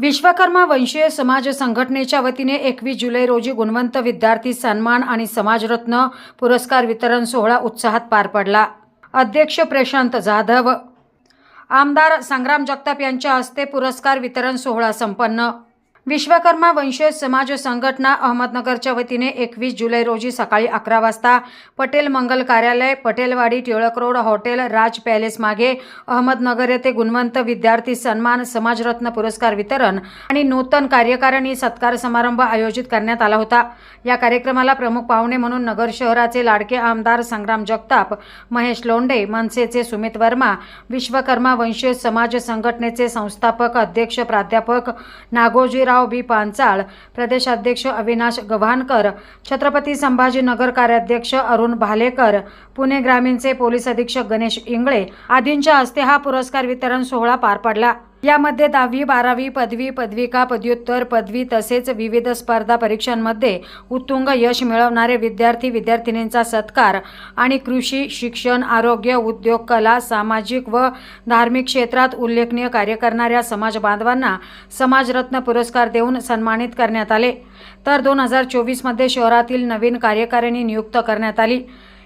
विश्वकर्मा वंशीय समाज संघटनेच्या वतीने एकवीस जुलै रोजी गुणवंत विद्यार्थी सन्मान आणि समाजरत्न पुरस्कार वितरण सोहळा उत्साहात पार पडला. अध्यक्ष प्रशांत जाधव. आमदार संग्राम जगताप यांच्या हस्ते पुरस्कार वितरण सोहळा संपन्न. विश्वकर्मा वंशज समाज संघटना अहमदनगरच्या वतीने एकवीस जुलै रोजी सकाळी अकरा वाजता पटेल मंगल कार्यालय Patelwadi Tilak road hotel Raj palace मागे अहमदनगर येथे गुणवंत विद्यार्थी सन्मान समाजरत्न पुरस्कार वितरण आणि नूतन कार्यकारिणी सत्कार समारंभ आयोजित करण्यात आला होता. या कार्यक्रमाला प्रमुख पाहुणे म्हणून नगर शहराचे लाडके आमदार संग्राम जगताप महेश लोंडे मनसेचे सुमित वर्मा विश्वकर्मा वंशज समाज संघटनेचे संस्थापक अध्यक्ष प्राध्यापक नागोजीराव बी. पांचाळ प्रदेशाध्यक्ष अविनाश गव्हाणकर छत्रपती संभाजीनगर कार्याध्यक्ष अरुण भालेकर पुणे ग्रामीणचे पोलीस अधीक्षक गणेश इंगळे आदींच्या हस्ते हा पुरस्कार वितरण सोहळा पार पडला. यामध्ये दहावी बारावी पदवी पदविका पदव्युत्तर पदवी तसेच विविध स्पर्धा परीक्षांमध्ये उत्तुंग यश मिळवणारे विद्यार्थी विद्यार्थिनींचा सत्कार आणि कृषी शिक्षण आरोग्य उद्योग कला सामाजिक व धार्मिक क्षेत्रात उल्लेखनीय कार्य करणाऱ्या समाज बांधवांना समाजरत्न पुरस्कार देऊन सन्मानित करण्यात आले. तर दोन हजार चोवीसमध्ये शहरातील नवीन कार्यकारिणी नियुक्त करण्यात आली.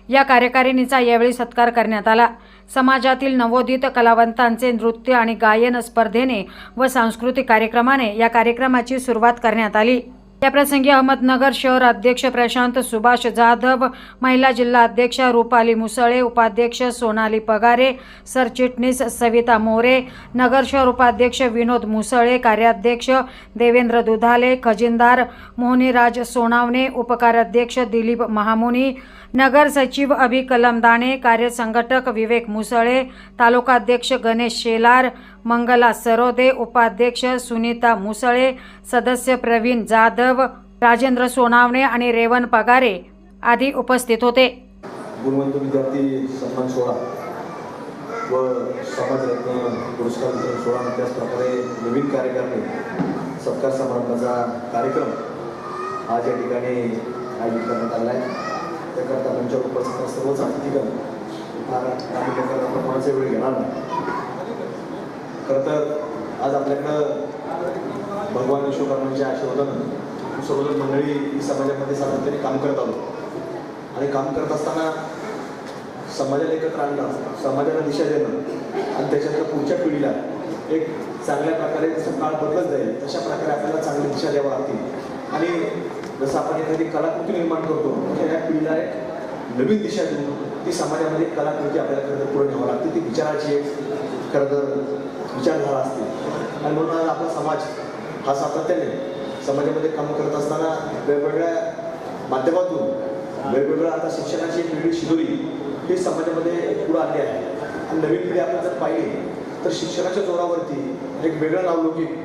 या कार्यकारिणीचा यावेळी सत्कार करण्यात आला. समाजातील नवोदित कलावंतांचे नृत्य आणि गायन स्पर्धेने व सांस्कृतिक कार्यक्रमाने या कार्यक्रमाची सुरुवात करण्यात आली. याप्रसंगी अहमदनगर शहर अध्यक्ष प्रशांत सुभाष जाधव महिला जिल्हा अध्यक्षा रुपाली मुसळे उपाध्यक्ष सोनाली पगारे सरचिटणीस सविता मोरे नगर शहर उपाध्यक्ष विनोद मुसळे कार्याध्यक्ष देवेंद्र दुधाले खजिनदार मोहनीराज सोनावणे उपकाराध्यक्ष दिलीप महामुनी नगर सचिव अभि कलमदाणे कार्यसंघटक विवेक मुसळे तालुकाध्यक्ष गणेश शेलार मंगला सरोदे उपाध्यक्ष सुनीता मुसळे सदस्य प्रवीण जाधव राजेंद्र सोनावणे आणि रेवन पगारे आदी उपस्थित होते. गुणवंत विद्यार्थी सन्मान सोहळा व समाजरत्न पुरस्कार वितरण सोहळा त्याचप्रकारे नवीन कार्यक्रम सत्कार समारंभाचा कार्यक्रम आज या ठिकाणी आयोजित करण्यात आला आहे. त्याकरता मंचावर उपस्थित सर्वच अतिथीगण फार आम्ही त्याकरता प्रमाणाचा वेळ घेणार नाही. खरं तर आज आपल्याकडं भगवान विश्वकर्मांच्या आशीर्वादानं सर्वजण मंडळी समाजामध्ये सातत्याने काम करत आलो आणि काम करत असताना समाजाला एकत्र आणणं समाजाला दिशा देणं आणि त्याच्यातल्या पुढच्या पिढीला एक चांगल्या प्रकारे जसं काळ बदलत जाईल तशा प्रकारे आपल्याला चांगली दिशा द्यावं लागतील. आणि जसं आपण एखादी कलाकृती निर्माण करतो तर या पिढीला एक नवीन दिशा देऊन ती समाजामध्ये कलाकृती आपल्याला खरं तर पुढे न्यावं लागते. ती विचाराची एक खरं तर विचारधारा असतील. आणि म्हणून आज आपला समाज हा सातत्याने समाजामध्ये काम करत असताना वेगवेगळ्या माध्यमातून वेगवेगळ्या आता शिक्षणाची पिढी शिदोरी ही समाजामध्ये पुढं आली आहे. आणि नवीन पिढी आपण जर पाहिली तर शिक्षणाच्या जोरावरती एक वेगळं नावलौकिक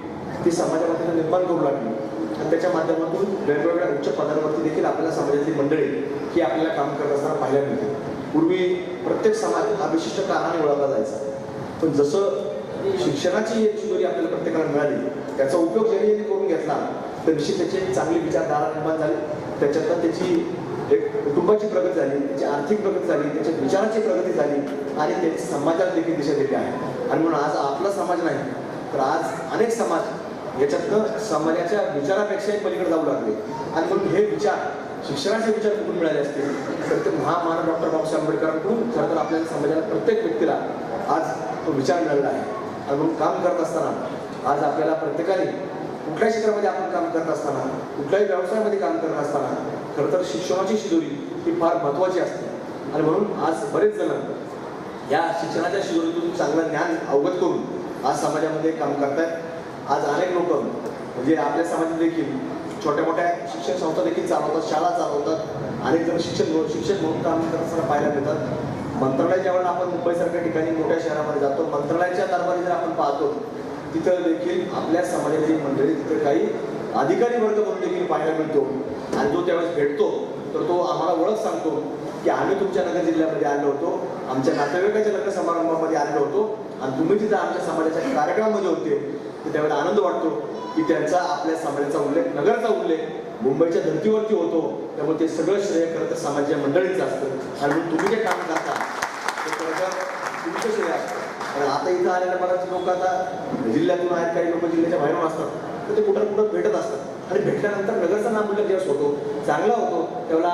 ती समाजामध्ये निर्माण करू लागली. आणि त्याच्या माध्यमातून वेगवेगळ्या उच्च पदांवरती देखील आपल्याला समाजातली मंडळी ही आपल्याला काम करत असताना पाहायला मिळते. पूर्वी प्रत्येक समाज हा विशिष्ट कारणाने ओळखला जायचा. पण जसं शिक्षणाची एक शिदोरी आपल्याला प्रत्येकाला मिळाली. त्याचा उपयोग ज्यांनी ज्यांनी करून घेतला तर निश्चित त्याचे चांगले विचारधारा निर्माण झाली. त्याच्यातनं त्याची एक कुटुंबाची प्रगती झाली त्याची आर्थिक प्रगती झाली त्याच्या विचाराची प्रगती झाली आणि त्याची समाजाला देखील दिशा दिली आहे. आणि म्हणून आज आपला समाज नाही तर आज अनेक समाज याच्यातनं समाजाच्या विचारापेक्षाही पलीकडे जाऊ लागले. आणि म्हणून हे विचार शिक्षणाचे विचार कुठून मिळाले असतील? तर ते महामानव डॉक्टर बाबासाहेब आंबेडकरांकडून खरं तर आपल्या समाजाला प्रत्येक व्यक्तीला आज तो विचार मिळाला आहे. अजून म्हणून काम करत असताना आज आपल्याला प्रत्येकाने कुठल्याही क्षेत्रामध्ये आपण काम करत असताना कुठल्याही व्यवसायामध्ये काम करत असताना खरं तर शिक्षणाची शिदोरी ही फार महत्त्वाची असते. आणि म्हणून आज बरेच जण या शिक्षणाच्या शिदोरीतून चांगलं ज्ञान अवगत करून आज समाजामध्ये काम करतायत. आज अनेक लोक म्हणजे आपल्या समाजात देखील छोट्या मोठ्या शिक्षण संस्था देखील चालवतात शाळा चालवतात. अनेक जण शिक्षण शिक्षक म्हणून काम करत असताना पाहायला मिळतात. मंत्रालय ज्यावेळेला आपण मुंबईसारख्या ठिकाणी मोठ्या शहरामध्ये जातो मंत्रालयाच्या दरबारी जर आपण पाहतो तिथं देखील आपल्या समाजातील मंडळी तिथं काही अधिकारी वर्ग म्हणून देखील पाहायला मिळतो. आणि जो त्यावेळेस भेटतो तर तो आम्हाला ओळख सांगतो की आम्ही तुमच्या नगर जिल्ह्यामध्ये आलो होतो आमच्या नातेवाईकाच्या लग्न समारंभामध्ये आलो होतो आणि तुम्ही तिथं आमच्या समाजाच्या कार्यक्रमामध्ये होते. तर त्यावेळेला आनंद वाटतो की त्यांचा आपल्या समाजाचा उल्लेख नगरचा उल्लेख मुंबईच्या धर्तीवरती होतो. त्यामुळे ते सगळं श्रेय खरं तर समाजाच्या मंडळीचं असतं. आणि तुम्ही जे काम करता आणि आता इथं आलेल्या बराच लोक आता जिल्ह्यातून आहेत काही लोक जिल्ह्याच्या बाहेरून असतात. तर ते कुठं कुठं भेटत असतात. आणि भेटल्यानंतर नगरचा नामोल्लेख दिवस होतो चांगला होतो तेवढा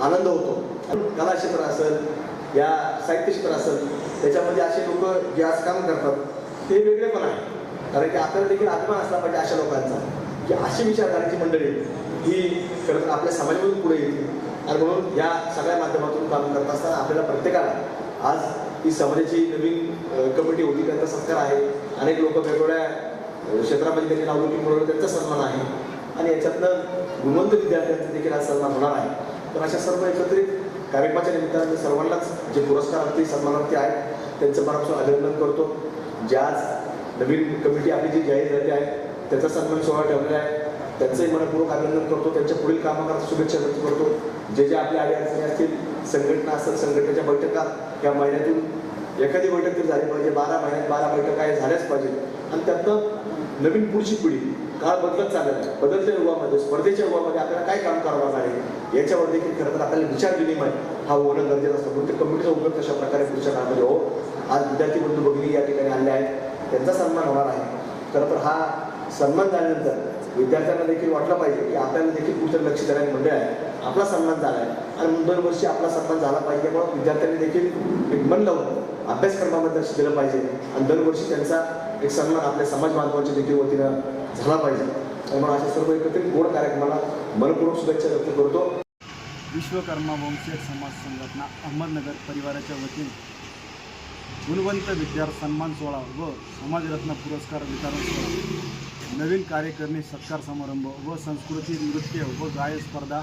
आनंद होतो. कला क्षेत्र असेल या साहित्य क्षेत्र असेल त्याच्यामध्ये असे लोक जे आज काम करतात ते वेगळे पण आहे कारण की आपल्याला देखील अभिमान असला पाहिजे अशा लोकांचा की अशी विचारधाराची मंडळी ही खरं तर आपल्या समाजामधून पुढे येते आणि म्हणून या सगळ्या माध्यमातून काम करत असताना आपल्याला प्रत्येकाला आज ही समाजाची नवीन कमिटी होती त्यांचा सत्कार आहे. अनेक लोक वेगवेगळ्या क्षेत्रामध्ये त्यांनी नावलौकिक मिळवलं त्यांचा सन्मान आहे. आणि याच्यातनं गुणवंत विद्यार्थ्यांचा देखील आज सन्मान होणार आहे. तर अशा सर्व एकत्रित कार्यक्रमाच्या निमित्तानं सर्वांनाच जे पुरस्कारार्थी सन्मानार्थी आहेत त्यांचं मनापासून अभिनंदन करतो. जे आज नवीन कमिटी आपली जी जाहीर झाली आहे त्याचा सन्मान सोहळा ठेवलेला आहे. त्यांचंही मनपूर्वक अभिनंदन करतो. त्यांच्या पुढील कामाकरता शुभेच्छा व्यक्त करतो. जे जे आपल्या अडचणी असतील संघटना असतात संघटनेच्या बैठका या महिन्यातून एखादी बैठक तरी झाली पाहिजे. बारा महिन्यात बारा बैठका या झाल्याच पाहिजे. आणि त्यातनं नवीन पुढची पिढी काळ बदलत चाललेला आहे. बदलत्या युगामध्ये स्पर्धेच्या युगामध्ये आपल्याला काय काम करावं लागणार आहे? याच्यावर देखील खरं तर आपल्याला विचार विनिमय हा होणं गरजेचं असतं. म्हणून कम्युनिटीचा उपयोग कशा प्रकारे पुढच्या काळामध्ये हो? आज विद्यार्थी बंधू भगिनी या ठिकाणी आले आहेत. त्यांचा सन्मान होणार आहे. खरं तर हा सन्मान झाल्यानंतर विद्यार्थ्यांना देखील वाटलं पाहिजे की आपल्याला देखील कुठं लक्ष द्यायला मंडळ आहे. आपला सन्मान झाला आहे. आणि दरवर्षी आपला सन्मान झाला पाहिजे म्हणून विद्यार्थ्यांनी देखील एक मन लावून अभ्यासक्रमामध्ये लक्ष दिलं पाहिजे. आणि दरवर्षी त्यांचा एक सन्मान आपल्या समाज बांधवांच्या देखील वतीनं झाला पाहिजे. त्यामुळे अशा सर्व एकत्रित गोड कार्यक्रमाला मनपूर्वक शुभेच्छा व्यक्त करतो. विश्वकर्मा वंशीय समाज संघटना अहमदनगर परिवाराच्या वतीने गुणवंत विद्यार्थी सन्मान सोहळा व समाजरत्न पुरस्कार वितरण सोहळा. नवीन कार्यकारिणी सत्कार समारंभ व संस्कृती नृत्य व गायन स्पर्धा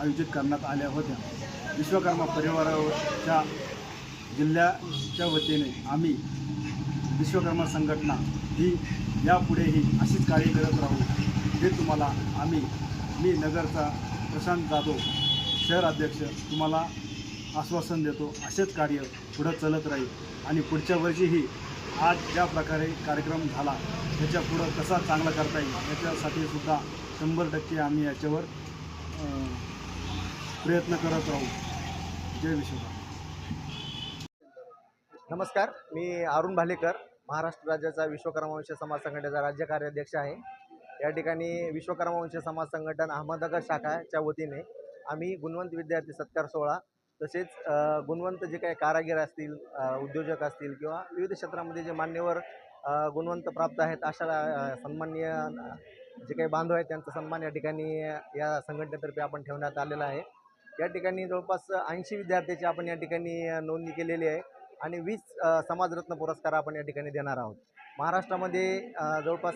आयोजित करण्यात आल्या होत्या. विश्वकर्मा परिवाराच्या जिल्ह्याच्या वतीने आम्ही विश्वकर्मा संघटना ही यापुढेही अशीच कार्य करत राहू. हे तुम्हाला आम्ही मी नगरचा प्रशांत जाधव शहर अध्यक्ष तुम्हाला आश्वासन देतो असेच कार्य पुढं चालत राहील. आणि पुढच्या वर्षीही आज ज्या प्रकारे कार्यक्रम झाला त्याच्या पुढं कसा चांगला करता येईल याच्यासाठी सुद्धा शंभर टक्के आम्ही याच्यावर प्रयत्न करत राहू. जय विश्वकर्मा नमस्कार मी अरुण भालेकर महाराष्ट्र राज्याचा विश्वकर्मावंश समाज संघटनेचा राज्य कार्याध्यक्ष आहे. या ठिकाणी विश्वकर्मावंश समाज संघटन अहमदनगर शाखाच्या वतीने आम्ही गुणवंत विद्यार्थी सत्कार सोहळा तसेच गुणवंत जे काही कारागीर असतील उद्योजक असतील किंवा विविध क्षेत्रामध्ये जे मान्यवर गुणवंत प्राप्त आहेत अशा सन्माननीय जे काही बांधव आहेत त्यांचा सन्मान या ठिकाणी या संघटनेतर्फे आपण ठेवण्यात आलेला आहे. या ठिकाणी जवळपास ऐंशी विद्यार्थ्याची आपण या ठिकाणी नोंदणी केलेली आहे आणि वीस समाजरत्न पुरस्कार आपण या ठिकाणी देणार आहोत. महाराष्ट्रामध्ये जवळपास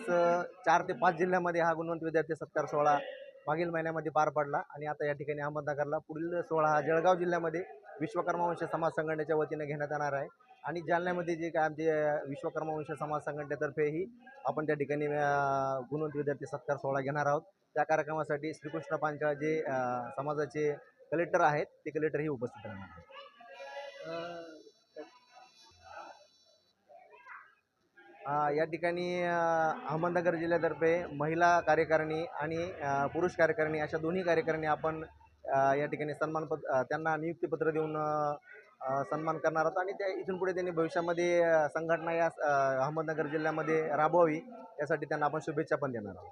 चार ते पाच जिल्ह्यामध्ये हा गुणवंत विद्यार्थी सत्कार सोहळा मागील महिन्यामध्ये पार पडला आणि आता या ठिकाणी अहमदनगरला पुढील सोहळा हा जळगाव जिल्ह्यामध्ये विश्वकर्मवंश समाज संघटनेच्या वतीने घेण्यात येणार आहे. आणि जालन्यामध्ये जे काय आमचे विश्वकर्मवंश समाज संघटनेतर्फेही आपण त्या ठिकाणी गुणवंत विद्यार्थी सत्कार सोहळा घेणार आहोत. त्या कार्यक्रमासाठी श्रीकृष्ण पांचाळ जे समाजाचे कलेक्टर आहेत ते कलेक्टरही उपस्थित राहणार आहेत. या ठिकाणी अहमदनगर जिल्ह्यातर्फे महिला कार्यकारिणी आणि पुरुष कार्यकारिणी अशा दोन्ही कार्यकारिणी आपण या ठिकाणी सन्मानपत्र त्यांना नियुक्तीपत्र देऊन सन्मान करणार आहोत. आणि त्या इथून पुढे त्यांनी भविष्यामध्ये संघटना या अहमदनगर जिल्ह्यामध्ये राबवावी यासाठी त्यांना आपण शुभेच्छा पण देणार आहोत.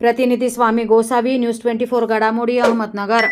प्रतिनिधी Swami Gosavi news twenty four घडामोडी अहमदनगर.